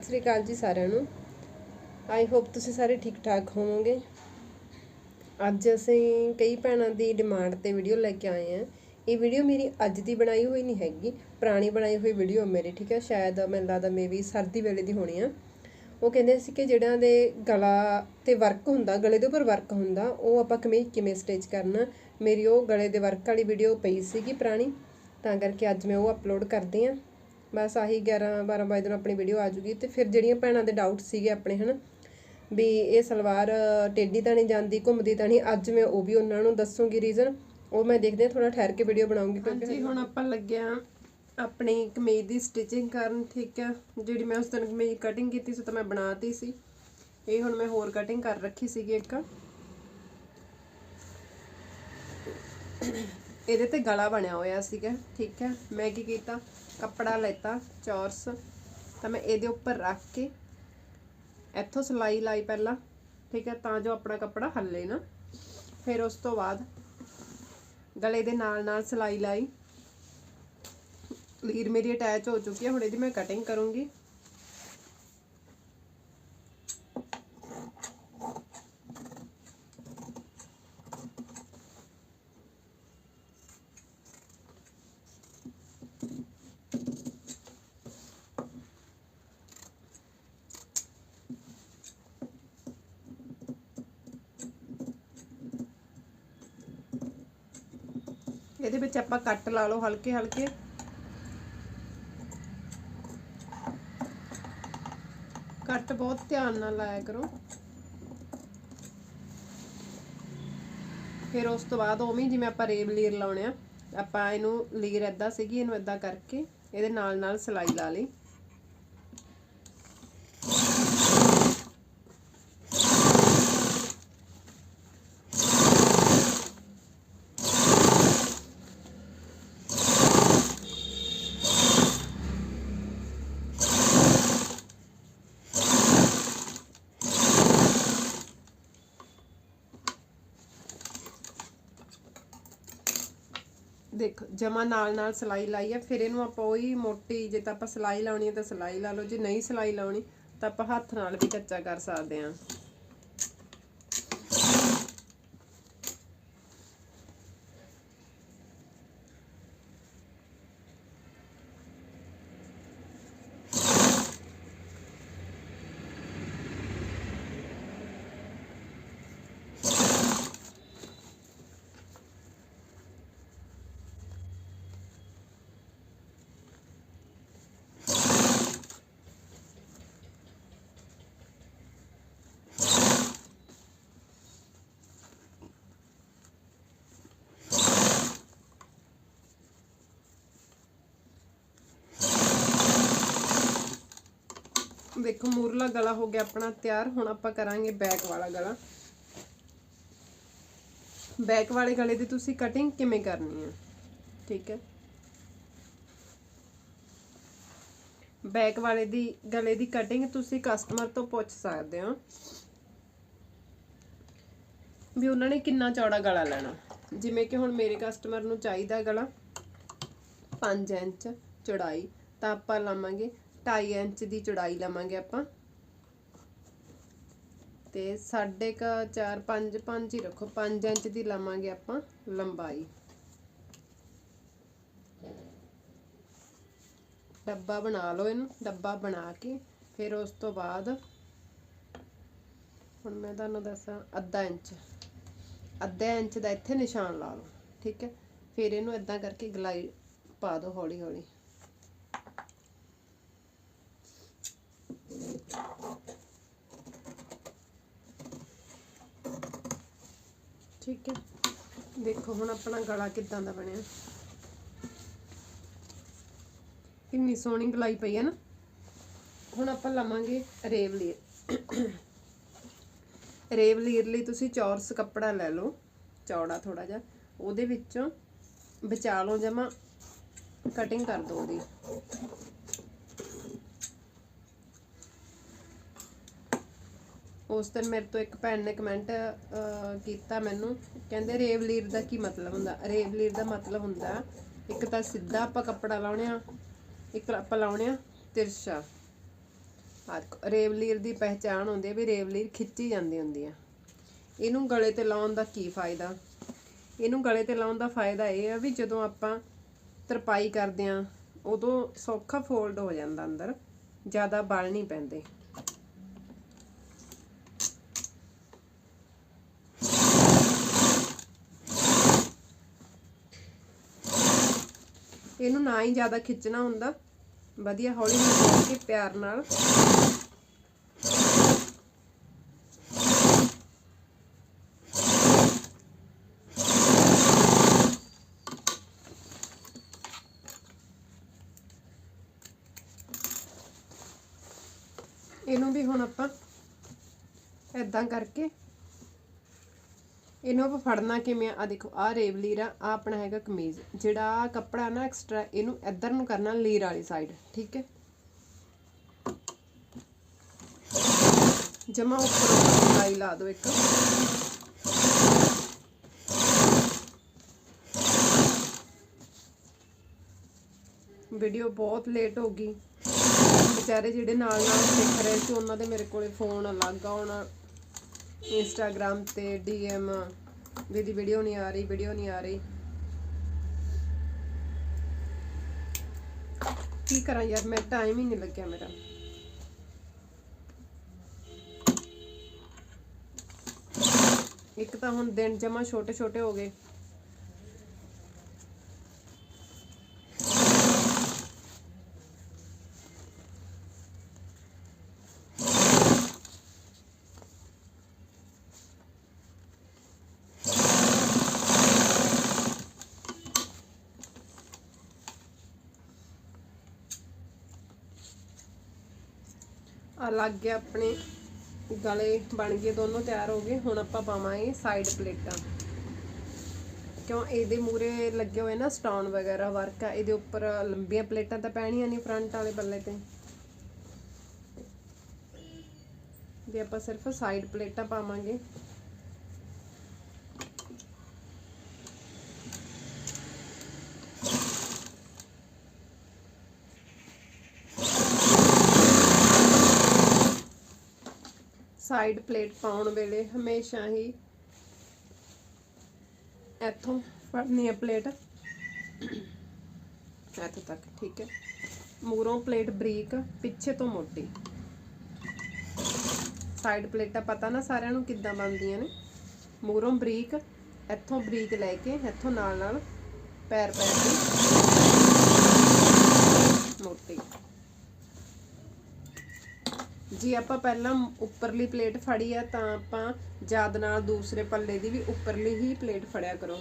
ਸਤਿ ਸ੍ਰੀ ਅਕਾਲ ਜੀ ਸਾਰਿਆਂ ਨੂੰ। ਆਈ ਹੋਪ ਤੁਸੀਂ ਸਾਰੇ ਠੀਕ ਠਾਕ ਹੋਵੋਗੇ। ਅੱਜ ਅਸੀਂ ਕਈ ਭੈਣਾਂ ਦੀ ਡਿਮਾਂਡ ਤੇ ਵੀਡੀਓ ਲੈ ਕੇ ਆਏ ਹਾਂ। ਇਹ ਵੀਡੀਓ ਮੇਰੀ ਅੱਜ ਦੀ ਬਣਾਈ ਹੋਈ ਨਹੀਂ ਹੈਗੀ, ਪੁਰਾਣੀ ਬਣਾਈ ਹੋਈ ਵੀਡੀਓ ਮੇਰੀ, ਠੀਕ ਹੈ? ਸ਼ਾਇਦ ਮੈਨੂੰ ਲੱਗਦਾ ਮੇਬੀ ਸਰਦੀ ਵੇਲੇ ਦੀ ਹੋਣੀ ਆ। ਉਹ ਕਹਿੰਦੇ ਸੀ ਕਿ ਜਿਹੜਾ ਦੇ ਗਲਾ ਤੇ ਵਰਕ ਹੁੰਦਾ, ਗਲੇ ਦੇ ਉੱਪਰ ਵਰਕ ਹੁੰਦਾ, ਉਹ ਆਪਾਂ ਕਮੀਜ਼ ਕਿਵੇਂ ਸਟਿਚ ਕਰਨਾ। ਮੇਰੀ ਉਹ ਗਲੇ ਦੇ ਵਰਕ ਵਾਲੀ ਵੀਡੀਓ ਪਈ ਸੀਗੀ ਪੁਰਾਣੀ, ਤਾਂ ਕਰਕੇ ਅੱਜ ਮੈਂ ਉਹ ਅਪਲੋਡ ਕਰਦੀ ਆ ਬਸ ਆਹੀ 11 12 ਵਜੇ ਨੂੰ ਆਪਣੀ ਵੀਡੀਓ ਆ ਜੂਗੀ ਤੇ ਫਿਰ ਜਿਹੜੀਆਂ ਭੈਣਾਂ ਦੇ ਡਾਊਟ ਸੀਗੇ ਆਪਣੇ, ਹਨ, ਵੀ ਇਹ ਸਲਵਾਰ ਟੇਢੀ ਤਾਂ ਨਹੀਂ ਜਾਂਦੀ, ਘੁੰਮਦੀ ਤਾਂ ਨਹੀਂ, ਅੱਜ ਮੈਂ ਉਹ ਵੀ ਉਹਨਾਂ ਨੂੰ ਦੱਸੂਗੀ ਰੀਜ਼ਨ ਉਹ ਮੈਂ ਦੇਖਦੇ ਥੋੜਾ ਠਹਿਰ ਕੇ ਵੀਡੀਓ ਬਣਾਉਂਗੀ ਹਾਂਜੀ, ਹੁਣ ਆਪਾਂ ਲੱਗਿਆ ਆਪਣੀ ਕਮੀਜ਼ ਦੀ ਸਟਿਚਿੰਗ ਕਰਨ, ਠੀਕ ਹੈ, ਜਿਹੜੀ ਮੈਂ ਉਸ ਦਿਨ ਕਮੀਜ਼ ਕਟਿੰਗ ਕੀਤੀ ਸੀ ਤਾਂ ਮੈਂ ਬਣਾਤੀ ਸੀ। ਇਹ ਹੁਣ ਮੈਂ ਹੋਰ ਕਟਿੰਗ ਕਰ ਰੱਖੀ ਸੀਗੀ ਇੱਕ। ਇਹਦੇ ਤੇ ਗਲਾ ਬਣਿਆ ਹੋਇਆ ਸੀਗਾ, ਠੀਕ ਹੈ, ਮੈਂ ਕੀ ਕੀਤਾ ਕੱਪੜਾ ਲੈਤਾ, ਚੌਰਸ, ਤਾਂ ਮੈਂ ਇਹਦੇ ਉੱਪਰ ਰੱਖ ਕੇ ਇੱਥੋਂ ਸਿਲਾਈ ਲਾਈ ਪਹਿਲਾਂ, ਠੀਕ ਹੈ, ਤਾਂ ਜੋ ਆਪਣਾ ਕੱਪੜਾ ਹੱਲੇ ਨਾ। ਫਿਰ ਉਸ ਤੋਂ ਬਾਅਦ ਗਲੇ ਦੇ ਨਾਲ ਨਾਲ ਸਿਲਾਈ ਲਾਈ। ਲੀਰ ਮੇਰੀ ਅਟੈਚ ਹੋ ਚੁੱਕੀ ਹੈ, ਹੁਣ ਇਹਦੀ ਮੈਂ ਕਟਿੰਗ ਕਰੂੰਗੀ। ਇਹਦੇ ਵਿੱਚ ਆਪਾਂ ਕੱਟ ਲਾ ਲਓ ਹਲਕੇ ਹਲਕੇ। ਕੱਟ ਬਹੁਤ ਧਿਆਨ ਨਾਲ ਲਾਇਆ ਕਰੋ। ਫਿਰ ਉਸ ਤੋਂ ਬਾਅਦ ਉਵੇਂ ਜਿਵੇਂ ਆਪਾਂ ਰੇਬ ਲੀਰ ਲਾਉਣੇ ਆ, ਆਪਾਂ ਇਹਨੂੰ ਲੀਰ ਐਦਾਂ ਸੀਗੀ, ਇਹਨੂੰ ਐਦਾਂ ਕਰਕੇ ਇਹਦੇ ਨਾਲ ਨਾਲ ਸਿਲਾਈ ਲਾ ਲਈ ਦੇਖੋ ਜਮਾ ਨਾਲ ਨਾਲ ਸਿਲਾਈ ਲਾਈ ਹੈ ਫਿਰ ਇਹਨੂੰ ਆਪਾਂ ਉਹੀ ਮੋਟੀ, ਜੇ ਤਾਂ ਆਪਾਂ ਸਿਲਾਈ ਲਾਉਣੀ ਹੈ ਤਾਂ ਸਿਲਾਈ ਲਾ ਲਓ। ਜੇ ਨਹੀਂ ਸਿਲਾਈ ਲਾਉਣੀ ਤਾਂ ਆਪਾਂ ਹੱਥ ਨਾਲ ਵੀ ਕੱਚਾ ਕਰ ਸਕਦੇ ਹਾਂ ਦੇਖੋ ਮੂਰਲਾ ਗਲਾ ਹੋ ਗਿਆ ਆਪਣਾ ਤਿਆਰ, ਹੁਣ ਆਪਾਂ ਕਰਾਂਗੇ ਬੈਕ ਵਾਲਾ ਗਲਾ। ਬੈਕ ਵਾਲੇ ਗਲੇ ਦੀ ਤੁਸੀਂ ਕਟਿੰਗ ਕਿਵੇਂ ਕਰਨੀ ਹੈ ਠੀਕ ਹੈ। ਬੈਕ ਵਾਲੇ ਦੀ, ਗਲੇ ਦੀ ਕਟਿੰਗ ਤੁਸੀਂ ਕਸਟਮਰ ਤੋਂ ਪੁੱਛ ਸਕਦੇ ਹੋ ਵੀ ਉਹਨਾਂ ਨੇ ਕਿੰਨਾ ਚੌੜਾ ਗਲਾ ਲੈਣਾ। ਜਿਵੇਂ ਕਿ ਹੁਣ ਮੇਰੇ ਕਸਟਮਰ ਨੂੰ ਚਾਹੀਦਾ ਗਲਾ 5 ਇੰਚ ਚੌੜਾਈ, ਤਾਂ ਆਪਾਂ ਲਾਵਾਂਗੇ 2.5 ਇੰਚ ਦੀ ਚੌੜਾਈ ਲਵਾਂਗੇ ਆਪਾਂ। ਤੇ ਸਾਢੇ ਕ 4 5 5 ਹੀ ਰੱਖੋ। 5 ਇੰਚ ਦੀ ਲਵਾਂਗੇ ਆਪਾਂ ਲੰਬਾਈ। ਡੱਬਾ ਬਣਾ ਲਓ ਇਹਨੂੰ, ਡੱਬਾ ਬਣਾ ਕੇ, ਫਿਰ ਉਸ ਤੋਂ ਬਾਅਦ ਹੁਣ ਮੈਂ ਤੁਹਾਨੂੰ ਦੱਸਾਂ, ਅੱਧਾ ਇੰਚ। ਅੱਧਾ ਇੰਚ ਦਾ ਇੱਥੇ ਨਿਸ਼ਾਨ ਲਾ ਲਓ, ਠੀਕ ਹੈ? ਫਿਰ ਇਹਨੂੰ ਇਦਾਂ ਕਰਕੇ ਗਲਾਈ ਪਾ ਦਿਓ ਹੌਲੀ ਹੌਲੀ ਠੀਕ ਹੈ। ਦੇਖੋ ਹੁਣ ਆਪਣਾ ਗਲਾ ਕਿੱਦਾਂ ਦਾ ਬਣਿਆ। ਕਿੰਨੀ ਸੋਹਣੀ ਗਲਾਈ ਪਈ ਹੈ ਨਾ। ਹੁਣ ਆਪਾਂ ਲਵਾਂਗੇ ਰੇਵ ਲੀਰ। ਰੇਵ ਲੀਰ ਲਈ ਤੁਸੀਂ ਚੌਰਸ ਕੱਪੜਾ ਲੈ ਲਓ, ਚੌੜਾ ਥੋੜਾ ਜਿਹਾ। ਉਹਦੇ ਵਿੱਚੋਂ ਬਚਾ ਲਓ ਜਮਾ ਕਟਿੰਗ ਕਰ ਦਿਓ ਉਹਦੀ। ਉਸ ਦਿਨ ਮੇਰੇ ਤੋਂ ਇੱਕ ਭੈਣ ਨੇ ਕਮੈਂਟ ਕੀਤਾ ਮੈਨੂੰ। ਕਹਿੰਦੇ ਰੇਵਲੀਰ ਦਾ ਕੀ ਮਤਲਬ ਹੁੰਦਾ? ਰੇਵਲੀਰ ਦਾ ਮਤਲਬ ਹੁੰਦਾ, ਇੱਕ ਤਾਂ ਸਿੱਧਾ ਆਪਾਂ ਕੱਪੜਾ ਲਾਉਣੇ ਆ ਇੱਕ ਆਪਾਂ ਲਾਉਣੇ ਆ ਤਿਰਸ਼ਾ ਆਹ ਦੇਖੋ ਰੇਵਲੀਰ ਦੀ ਪਹਿਚਾਣ ਹੁੰਦੀ ਹੈ ਵੀ ਰੇਵਲੀਰ ਖਿੱਚੀ ਜਾਂਦੀ ਹੁੰਦੀ ਆ ਇਹਨੂੰ ਗਲੇ ਤੇ ਲਾਉਣ ਦਾ ਕੀ ਫਾਇਦਾ? ਇਹਨੂੰ ਗਲੇ ਤੇ ਲਾਉਣ ਦਾ ਫਾਇਦਾ ਇਹ ਆ ਵੀ ਜਦੋਂ ਆਪਾਂ ਤਰਪਾਈ ਕਰਦੇ ਆ ਉਦੋਂ ਸੌਖਾ ਫੋਲਡ ਹੋ ਜਾਂਦਾ ਅੰਦਰ, ਜ਼ਿਆਦਾ ਬਲ ਨਹੀਂ ਪੈਂਦੇ। ਇਹਨੂੰ ਨਾ ਹੀ ਜ਼ਿਆਦਾ ਖਿੱਚਣਾ ਹੁੰਦਾ। ਵਧੀਆ ਹੌਲੀ ਹੌਲੀ ਕੇ ਪਿਆਰ ਨਾਲ। ਇਹਨੂੰ ਵੀ ਹੁਣ ਆਪਾਂ ਇਦਾਂ ਕਰਕੇ ਇਹਨੂੰ ਆਪਾਂ ਫੜਨਾ ਕਿਵੇਂ ਆ? ਦੇਖੋ ਆ ਰੇਵ ਲੀਰ ਆ ਆਹ ਆਪਣਾ ਹੈਗਾ ਕਮੀਜ਼। ਜਿਹੜਾ ਆਹ ਕੱਪੜਾ ਨਾ ਐਕਸਟਰਾ ਇਹਨੂੰ ਇੱਧਰ ਨੂੰ ਕਰਨਾ ਲੀਰ ਵਾਲੀ ਸਾਈਡ ਠੀਕ ਹੈ? ਜਮਾ ਉੱਪਰ ਸਿਲਾਈ ਲਾ ਦਿਓ ਇੱਕ। ਵੀਡੀਓ ਬਹੁਤ ਲੇਟ ਹੋ ਗਈ। ਵਿਚਾਰੇ ਜਿਹੜੇ ਨਾਲ ਨਾਲ ਸਿੱਖ ਰਹੇ ਸੀ, ਉਹਨਾਂ ਦੇ ਮੇਰੇ ਕੋਲੇ ਫੋਨ ਅਲੱਗ ਆਉਣਾ। ਇੰਸਟਾਗ੍ਰam ਤੇ ਡੀਐਮ ਵੀ ਵੀਡੀਓ ਨਹੀਂ ਆ ਰਹੀ ਵੀਡੀਓ ਨਹੀਂ ਆ ਰਹੀ। ਕੀ ਕਰਾਂ ਯਾਰ, ਮੈਂ ਟਾਈਮ ਹੀ ਨਹੀਂ ਲੱਗਿਆ ਮੇਰਾ। ਇੱਕ ਤਾਂ ਹੁਣ ਦਿਨ ਜਮਾ ਛੋਟੇ ਛੋਟੇ ਹੋ ਗਏ। ਲੱਗ ਗਿਆ ਆਪਣੇ ਗਲੇ ਬਣ ਗਏ, ਦੋਨੋਂ ਤਿਆਰ ਹੋ ਗਏ। ਹੁਣ ਆਪਾਂ ਪਾਵਾਂਗੇ ਸਾਈਡ ਪਲੇਟਾਂ। ਕਿਉਂ, ਇਹਦੇ ਮੂਰੇ ਲੱਗੇ ਹੋਏ ਨਾ ਸਟੋਨ ਵਗੈਰਾ ਵਰਕ ਆ, ਇਹਦੇ ਉੱਪਰ ਲੰਬੀਆਂ ਪਲੇਟਾਂ ਤਾਂ ਪੈਣੀਆਂ ਨਹੀਂ ਫਰੰਟ ਵਾਲੇ ਬੱਲੇ ਤੇ। ਜੇ ਆਪਾਂ ਸਿਰਫ ਸਾਈਡ ਪਲੇਟਾਂ ਪਾਵਾਂਗੇ। ਸਾਈਡ ਪਲੇਟ ਪਾਉਣ ਵੇਲੇ ਹਮੇਸ਼ਾ ਹੀ ਇੱਥੋਂ ਫੜਨੀ ਹੈ ਪਲੇਟ। ਇੱਥੋਂ ਤੱਕ, ਠੀਕ ਹੈ। ਮੂਰੋਂ ਪਲੇਟ ਬਰੀਕ, ਪਿੱਛੇ ਤੋਂ ਮੋਟੀ। ਸਾਈਡ ਪਲੇਟਾਂ ਪਤਾ ਨਾ ਸਾਰਿਆਂ ਨੂੰ ਕਿੱਦਾਂ ਬਣਦੀਆਂ ਨੇ। ਮੂਰੋਂ ਬਰੀਕ, ਇੱਥੋਂ ਬਰੀਕ ਲੈ ਕੇ, ਇੱਥੋਂ ਨਾਲ ਨਾਲ ਪੈਰ ਪੈਰ ਦੀ ਮੋਟੀ ਜੇ ਆਪਾਂ ਪਹਿਲਾਂ ਉੱਪਰਲੀ ਪਲੇਟ ਫੜੀ ਆ ਤਾਂ ਆਪਾਂ ਜਦ ਨਾਲ ਦੂਸਰੇ ਪੱਲੇ ਦੀ ਵੀ ਉੱਪਰਲੀ ਹੀ ਪਲੇਟ ਫੜਿਆ ਕਰੋ।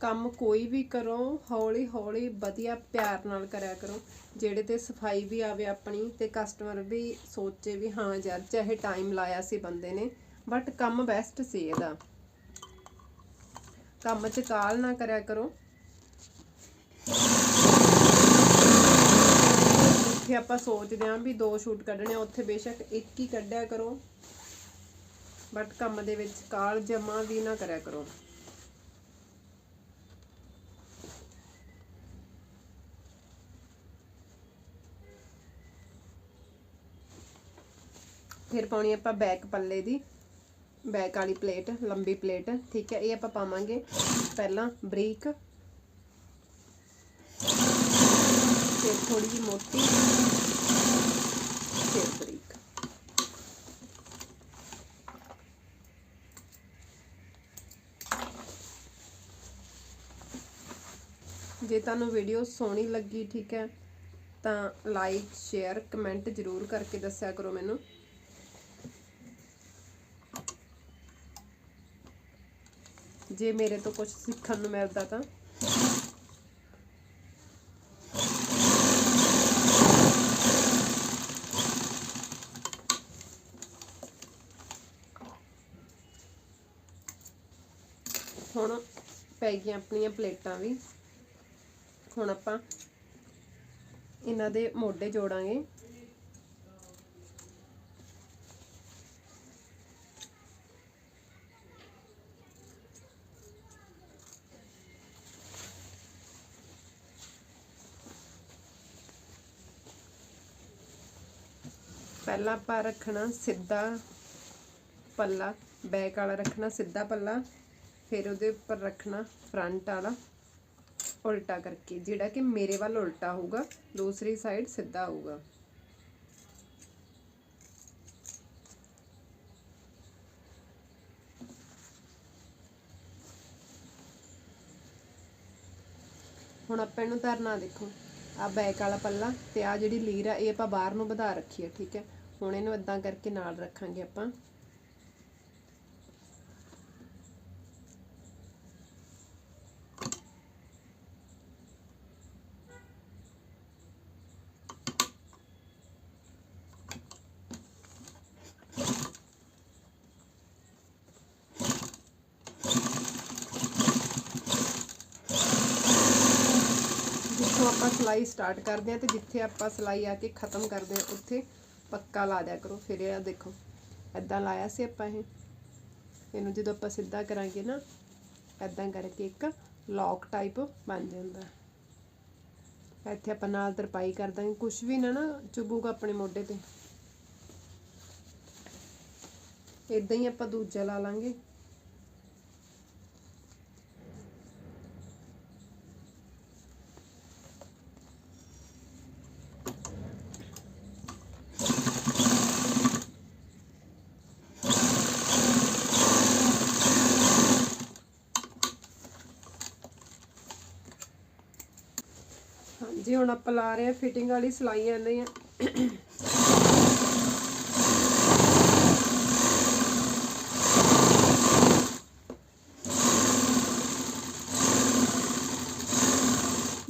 ਕੰਮ ਕੋਈ ਵੀ ਕਰੋ ਹੌਲੀ ਹੌਲੀ ਵਧੀਆ ਪਿਆਰ ਨਾਲ ਕਰਿਆ ਕਰੋ। ਜਿਹੜੇ ਤੇ ਸਫ਼ਾਈ ਵੀ ਆਵੇ ਆਪਣੀ ਤੇ ਕਸਟਮਰ ਵੀ ਸੋਚੇ ਵੀ ਹਾਂ ਯਾਰ ਚਾਹੇ ਟਾਈਮ ਲਾਇਆ ਸੀ ਬੰਦੇ ਨੇ ਬਟ ਕੰਮ ਬੈਸਟ ਸੀ ਇਹਦਾ। ਕੰਮ 'ਚ ਕਾਲ ਨਾ ਕਰਿਆ ਕਰੋ। ਜਿੱਥੇ ਆਪਾਂ ਸੋਚਦੇ ਆਂ ਵੀ ਦੋ ਸ਼ੂਟ ਕੱਢਣੇ ਆ, ਉੱਥੇ ਬੇਸ਼ੱਕ ਇੱਕ ਹੀ ਕੱਢਿਆ ਕਰੋ। ਬਟ ਕੰਮ ਦੇ ਵਿੱਚ ਕਾਲ ਜਮਾ ਵੀ ਨਾ ਕਰਿਆ ਕਰੋ। ਫਿਰ ਪਾਉਣੀ ਆਪਾਂ ਬੈਕ ਪੱਲੇ ਦੀ, ਬੈਕ ਵਾਲੀ ਪਲੇਟ, ਲੰਬੀ ਪਲੇਟ, ਠੀਕ ਹੈ, ਇਹ ਆਪਾਂ ਪਾਵਾਂਗੇ ਪਹਿਲਾਂ ਬਰੀਕ। ਫਿਰ ਥੋੜੀ ਜਿਹੀ ਮੋਟੀ, ਫਿਰ ਬਰੀਕ। ਜੇ ਤੁਹਾਨੂੰ ਵੀਡੀਓ ਸੋਹਣੀ ਲੱਗੀ, ਠੀਕ ਹੈ, ਤਾਂ ਲਾਈਕ ਸ਼ੇਅਰ ਕਮੈਂਟ ਜ਼ਰੂਰ ਕਰਕੇ ਦੱਸਿਆ ਕਰੋ ਮੈਨੂੰ। ਜੇ ਮੇਰੇ ਤੋਂ ਕੁਝ ਸਿੱਖਣ ਨੂੰ ਮਿਲਦਾ ਤਾਂ। ਹੁਣ ਪੈ ਗਈਆਂ ਆਪਣੀਆਂ ਪਲੇਟਾਂ ਵੀ। ਹੁਣ ਆਪਾਂ ਇਹਨਾਂ ਦੇ ਮੋਢੇ ਜੋੜਾਂਗੇ। ਪਹਿਲਾਂ ਆਪਾਂ ਰੱਖਣਾ ਸਿੱਧਾ ਪੱਲਾ, ਬੈਕ ਵਾਲਾ ਰੱਖਣਾ ਸਿੱਧਾ ਪੱਲਾ, ਫਿਰ ਉਹਦੇ ਉੱਪਰ ਰੱਖਣਾ ਫਰੰਟ ਵਾਲਾ, ਉਲਟਾ ਕਰਕੇ, ਜਿਹੜਾ ਕਿ ਮੇਰੇ ਵੱਲ ਉਲਟਾ ਹੋਊਗਾ, ਦੂਸਰੀ ਸਾਈਡ ਸਿੱਧਾ ਹੋਊਗਾ। ਹੁਣ ਆਪਾਂ ਇਹਨੂੰ ਧਰਨਾ ਦੇਖੋ। ਆ ਬੈਕ ਵਾਲਾ ਪੱਲਾ ਤੇ ਆ ਜਿਹੜੀ ਲੀਰ ਆ, ਇਹ ਆਪਾਂ ਬਾਹਰ ਨੂੰ ਵਧਾ ਰੱਖੀ ਹੈ ਠੀਕ ਹੈ? ਹੁਣ ਇਹਨੂੰ ਇਦਾਂ ਕਰਕੇ ਨਾਲ ਰੱਖਾਂਗੇ ਆਪਾਂ। ਜਿੱਥੋਂ ਆਪਾਂ ਸਿਲਾਈ ਸਟਾਰਟ ਕਰਦੇ ਆ ਤੇ ਜਿੱਥੇ ਆਪਾਂ ਸਿਲਾਈ ਆ ਕੇ ਖਤਮ ਕਰਦੇ ਆ ਉੱਥੇ ਪੱਕਾ ਲਾ ਦਿਆ ਕਰੋ। ਫਿਰ ਇਹ ਦੇਖੋ ਐਦਾਂ ਲਾਇਆ ਸੀ ਆਪਾਂ ਇਹ। ਇਹਨੂੰ ਜਦੋਂ ਆਪਾਂ ਸਿੱਧਾ ਕਰਾਂਗੇ ਨਾ ਐਦਾਂ ਕਰਕੇ ਇੱਕ ਲੌਕ ਟਾਈਪ ਬਣ ਜਾਂਦਾ। ਇੱਥੇ ਆਪਾਂ ਨਾਲ ਤਰਪਾਈ ਕਰ ਦਾਂਗੇ। ਕੁਝ ਵੀ ਨਾ ਨਾ ਚੁੱਭੂਗਾ ਆਪਣੇ ਮੋਢੇ ਤੇ। ਇਦਾਂ ਹੀ ਆਪਾਂ ਦੂਜਾ ਲਾ ਲਾਂਗੇ। ਹਾਂਜੀ, ਹੁਣ ਆਪਾਂ ਲਾ ਰਹੇ ਆ ਫਿਟਿੰਗ ਵਾਲੀ ਸਲਾਈਆਂ ਇਹਨਾਂ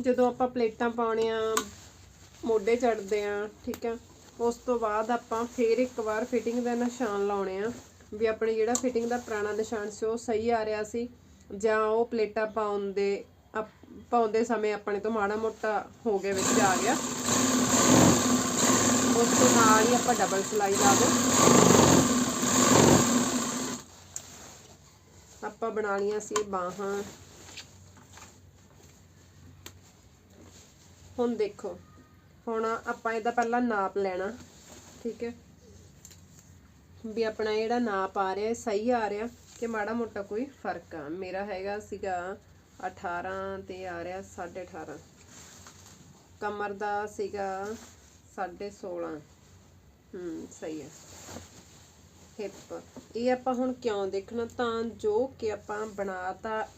ਜਦੋਂ ਆਪਾਂ ਪਲੇਟਾਂ ਪਾਉਣੇ ਆ ਮੋਢੇ ਚੜਦੇ ਆ, ਠੀਕ ਆ, ਉਸ ਤੋਂ ਬਾਅਦ ਆਪਾਂ ਫੇਰ ਇੱਕ ਵਾਰ ਫਿਟਿੰਗ ਦਾ ਨਿਸ਼ਾਨ ਲਾਉਣੇ ਆ, ਵੀ ਆਪਣੇ ਜਿਹੜਾ ਫਿਟਿੰਗ ਦਾ ਪੁਰਾਣਾ ਨਿਸ਼ਾਨ ਸੀ, ਉਹ ਸਹੀ ਆ ਰਿਹਾ ਸੀ, ਜਾਂ ਉਹ ਪਲੇਟਾਂ ਪਾਉਣ ਦੇ ਪਾਉਂਦੇ ਸਮੇਂ ਆਪਣੇ ਤੋਂ ਮਾੜਾ ਮੋਟਾ ਹੋ ਗਿਆ ਵਿੱਚ ਆ ਗਿਆ। ਉਸ ਤੋਂ ਨਾਲ ਹੀ ਆਪਾਂ ਡਬਲ ਸਿਲਾਈ ਲਾ ਦੋ। ਆਪਾਂ ਬਣਾ ਲੀਆਂ ਸੀ ਬਾਹਾਂ। ਹੁਣ ਦੇਖੋ, ਹੁਣ ਆਪਾਂ ਇਹਦਾ ਪਹਿਲਾਂ ਨਾਪ ਲੈਣਾ, ਠੀਕ ਹੈ? ਵੀ ਆਪਣਾ ਜਿਹੜਾ ਨਾਪ ਆ ਰਿਹਾ ਸਹੀ ਆ ਰਿਹਾ ਕਿ ਮਾੜਾ ਮੋਟਾ ਕੋਈ ਫ਼ਰਕ ਆ? ਮੇਰਾ ਹੈਗਾ ਸੀਗਾ 18 ਤੇ ਆ ਰਿਹਾ 18.5 ਕਮਰ ਦਾ ਸੀਗਾ 16.5 ਹੂੰ, ਸਹੀ ਹੈ। ਹਿੱਪ ਇਹ ਆਪਾਂ ਹੁਣ ਕਿਉਂ ਦੇਖਣਾ? ਤਾਂ ਜੋ ਕਿ ਆਪਾਂ ਬਣਾਤਾ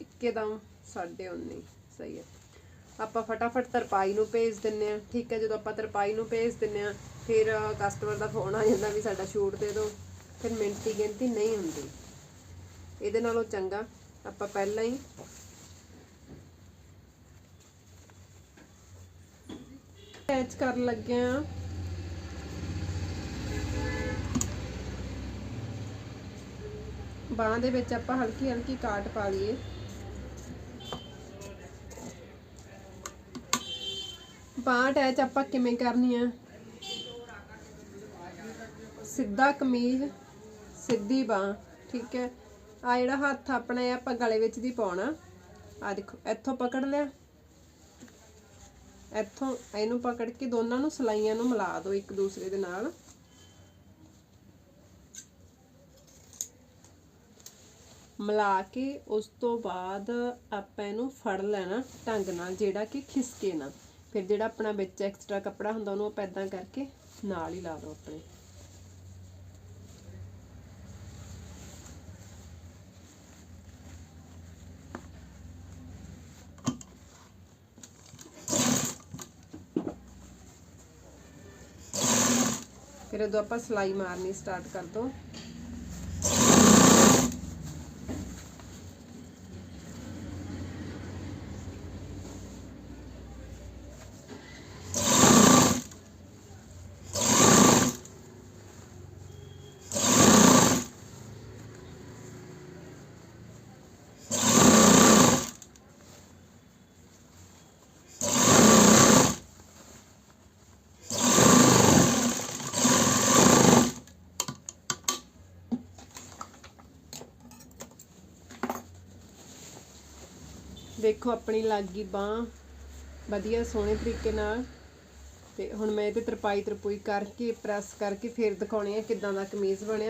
ਇੱਕਦਮ 19.5 ਸਹੀ ਹੈ। ਆਪਾਂ ਫਟਾਫਟ ਤਰਪਾਈ ਨੂੰ ਭੇਜ ਦਿੰਨੇ ਆ ਠੀਕ ਹੈ, ਜਦੋਂ ਆਪਾਂ ਤਰਪਾਈ ਨੂੰ ਭੇਜ ਦਿੰਨੇ ਆ ਫਿਰ ਕਸਟਮਰ ਦਾ ਫੋਨ ਆ ਜਾਂਦਾ ਵੀ ਸਾਡਾ ਸ਼ੂਟ ਦੇ ਦਿਓ। ਫਿਰ ਮਿੰਟੀ ਗਿਣਤੀ ਨਹੀਂ ਹੁੰਦੀ। ਇਹਦੇ ਨਾਲੋਂ ਚੰਗਾ ਆਪਾਂ ਪਹਿਲਾਂ ਹੀ ਅਟੈਚ ਕਰਨ ਲੱਗੇ ਆ ਬਾਹਾਂ ਦੇ ਵਿੱਚ ਆਪਾਂ ਹਲਕੀ ਹਲਕੀ ਕਾਟ ਪਾ ਲਈਏ। ਬਾਂਹ ਅਟੈਚ ਆਪਾਂ ਕਿਵੇਂ ਕਰਨੀ ਆ? ਸਿੱਧਾ ਕਮੀਜ਼, ਸਿੱਧੀ ਬਾਂਹ, ਠੀਕ ਹੈ? ਆ ਜਿਹੜਾ ਹੱਥ ਆਪਣਾ ਇਹ ਆਪਾਂ ਗਲੇ ਵਿੱਚ ਦੀ ਪਾਉਣਾ। ਆ ਦੇਖੋ, ਇੱਥੋਂ ਪਕੜ ਲਿਆ। ਇੱਥੋਂ ਇਹਨੂੰ ਪਕੜ ਕੇ ਦੋਨਾਂ ਨੂੰ ਸਲਾਈਆਂ ਨੂੰ ਮਿਲਾ ਦਿਓ ਇੱਕ ਦੂਸਰੇ ਦੇ ਨਾਲ। ਮਿਲਾ ਕੇ ਉਸ ਤੋਂ ਬਾਅਦ ਆਪਾਂ ਇਹਨੂੰ ਫੜ ਲੈਣਾ ਢੰਗ ਨਾਲ, ਜਿਹੜਾ ਕਿ ਖਿਸਕੇ ਨਾ। ਫਿਰ ਜਿਹੜਾ ਆਪਣਾ ਵਿੱਚ ਐਕਸਟਰਾ ਕੱਪੜਾ ਹੁੰਦਾ, ਉਹਨੂੰ ਆਪਾਂ ਇਦਾਂ ਕਰਕੇ ਨਾਲ ਹੀ ਲਾ ਦਿਓ ਆਪਣੇ। ਫਿਰ ਉਦੋਂ ਆਪਾਂ ਸਲਾਈ ਮਾਰਨੀ ਸਟਾਰਟ ਕਰ ਦੋ। ਦੇਖੋ ਆਪਣੀ ਲੱਗ ਗਈ ਬਾਹ, ਵਧੀਆ ਸੋਹਣੇ ਤਰੀਕੇ ਨਾਲ। ਤੇ ਹੁਣ ਮੈਂ ਇਹਦੇ ਤਰਪਾਈ ਤਰਪੂਈ ਕਰਕੇ, ਪ੍ਰੈਸ ਕਰਕੇ ਫੇਰ ਦਿਖਾਉਣੀ ਆ ਕਿਦਾਂ ਦਾ ਕਮੀਜ਼ ਬਣਿਆ।